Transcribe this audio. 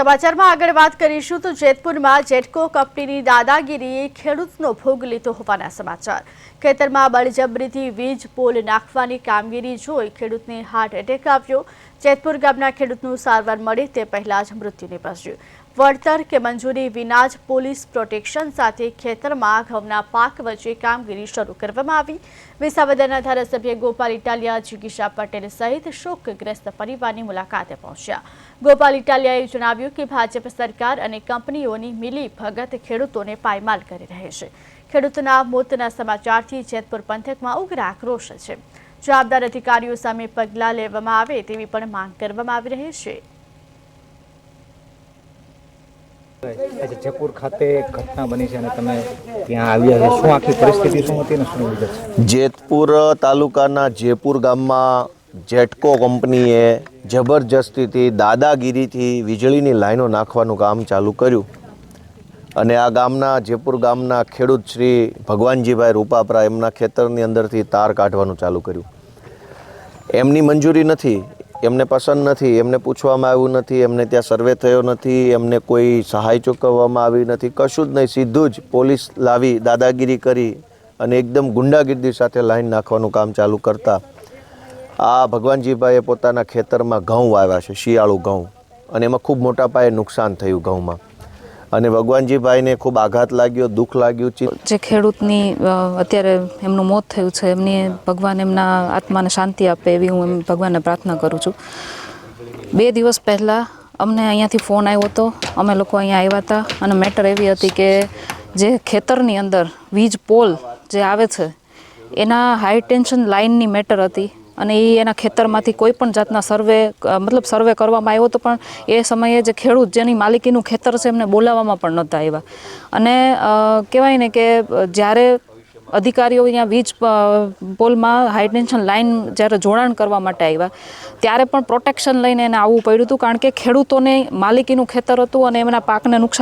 સમાચારમાં આગળ વાત કરીશું તો જેતપુરમાં જેટકો કંપનીની દાદાગીરીએ ખેડૂતનો ભોગ લીધો હોવાના સમાચાર. ખેતરમાં બળજબરીથી વીજ પોલ નાખવાની કામગીરી જોઈ ખેડૂતને હાર્ટ એટેક આવ્યો. જેતપુર ગામના ખેડૂતનું સારવાર મળે તે પહેલા જ મૃત્યુ નિપજ્યું. વળતર કે મંજૂરી વિના જ પોલીસ પ્રોટેક્શન સાથે ખેતરમાં ઘઉંના પાક વચ્ચે કામગીરી શરૂ કરવામાં આવી. વિસાવદરના ધારાસભ્ય ગોપાલ ઇટાલિયા, જિગીશા પટેલ સહિત શોકગ્રસ્ત પરિવારની મુલાકાતે પહોંચ્યા. ગોપાલ ઇટાલિયાએ જણાવ્યું કે ભાજપ સરકાર અને કંપનીઓની મિલી ભગત ખેડૂતોને પાયમાલ કરી રહી છે. ખેડૂતોના મોતના સમાચારથી જેતપુર પંથકમાં ઉગ્ર આક્રોશ છે. જવાબદાર અધિકારીઓ સામે પગલાં લેવામાં આવે તેવી પણ માંગ કરવામાં આવી રહી છે. જેતપુર તાલુકાના જેપુર ગામમાં જેટકો કંપનીએ જબરજસ્તીથી, દાદાગીરીથી વીજળીની લાઈનો નાખવાનું કામ ચાલુ કર્યું. અને આ ગામના, જેપુર ગામના ખેડૂત શ્રી ભગવાનજીભાઈ રૂપાપરા એમના ખેતરની અંદરથી તાર કાઢવાનું ચાલુ કર્યું. એમની મંજૂરી નથી. એમને પસંદ નથી, એમને પૂછવામાં આવ્યું નથી, એમને ત્યાં સર્વે થયો નથી, એમને કોઈ સહાય ચૂકવવામાં આવી નથી, કશું જ નહીં, સીધું જ પોલીસ લાવી, દાદાગીરી કરી અને એકદમ ગુંડાગીર્દી સાથે લાઈન નાખવાનું કામ ચાલુ કરતા. આ ભગવાનજીભાઈએ પોતાના ખેતરમાં ઘઉં વાવ્યા છે, શિયાળુ ઘઉં. અને એમાં ખૂબ મોટા પાયે નુકસાન થયું ઘઉંમાં. અને ભગવાનજીભાઈને ખૂબ આઘાત લાગ્યો, દુઃખ લાગ્યું છે જે ખેડૂતની અત્યારે એમનું મોત થયું છે, એમની ભગવાન એમના આત્માને શાંતિ આપે એવી હું એમ ભગવાનને પ્રાર્થના કરું છું. બે દિવસ પહેલાં અમને અહીંયાથી ફોન આવ્યો હતો અમે લોકો અહીંયા આવ્યા હતા અને મેટર એવી હતી કે જે ખેતરની અંદર વીજ પોલ જે આવે છે, એના હાઈ ટેન્શન લાઇનની મેટર હતી. અને એ એના ખેતરમાંથી કોઈ પણ જાતના સર્વે મતલબ સર્વે કરવામાં આવ્યો હતો, પણ એ સમયે જે ખેડૂત જેની માલિકીનું ખેતર છે એમને બોલાવવામાં પણ નહોતા આવ્યા. અને કહેવાય ને કે જ્યારે અધિકારીઓ અહીંયા વીજ પોલમાં હાઈટેન્શન લાઇન જ્યારે જોડાણ કરવા માટે આવ્યા, ત્યારે પણ પ્રોટેક્શન લઈને એને આવવું પડ્યું હતું, કારણ કે ખેડૂતોને માલિકીનું ખેતર હતું અને એમના પાકને નુકસાન